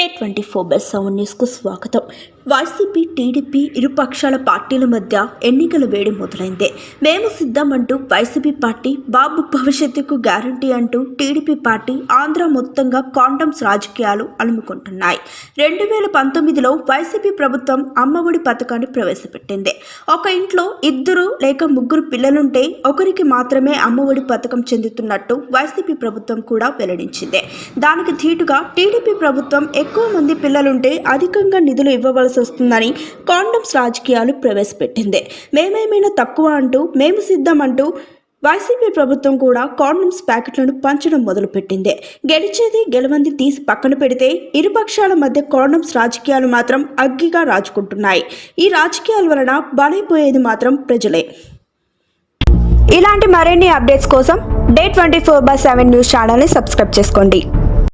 Day twenty four by seven న్యూస్కు స్వాగతం. YCP TDP ఇరుపక్షాల పార్టీల మధ్య ఎన్నికల వేడి మొదలైంది. మేము సిద్ధమంటూ వైసీపీ పార్టీ బాబు భవిష్యత్తుకు గ్యారంటీ అంటూ టీడీపీ పార్టీ ఆంధ్ర మొత్తంగా కాండమ్స్ రాజకీయాలు అలుముకుంటున్నాయి. రెండు వేల పంతొమ్మిదిలో వైసీపీ ప్రభుత్వం అమ్మఒడి పథకాన్ని ప్రవేశపెట్టింది. ఒక ఇంట్లో ఇద్దరు లేక ముగ్గురు పిల్లలుంటే ఒకరికి మాత్రమే అమ్మఒడి పథకం చెందుతున్నట్టు వైసీపీ ప్రభుత్వం కూడా వెల్లడించింది. దానికి ధీటుగా టీడీపీ ప్రభుత్వం ఎక్కువ మంది పిల్లలుంటే అధికంగా నిధులు ఇవ్వవలసి వస్తుందని కాండమ్స్ రాజకీయాలు ప్రవేశపెట్టింది. మేమేమైనా తక్కువ అంటూ మేము సిద్ధం అంటూ వైసీపీ ప్రభుత్వం కూడా కాండమ్స్ ప్యాకెట్లను పంచడం మొదలుపెట్టింది. గెలిచేది గెలవంది తీసి పక్కన పెడితే ఇరుపక్షాల మధ్య కాండమ్స్ రాజకీయాలు మాత్రం అగ్గిగా రాజుకుంటున్నాయి. ఈ రాజకీయాల వలన బలైపోయేది మాత్రం ప్రజలే. ఇలాంటి మరిన్ని అప్డేట్స్ కోసం day twenty four by seven news ఛానల్ని సబ్స్క్రైబ్ చేసుకోండి.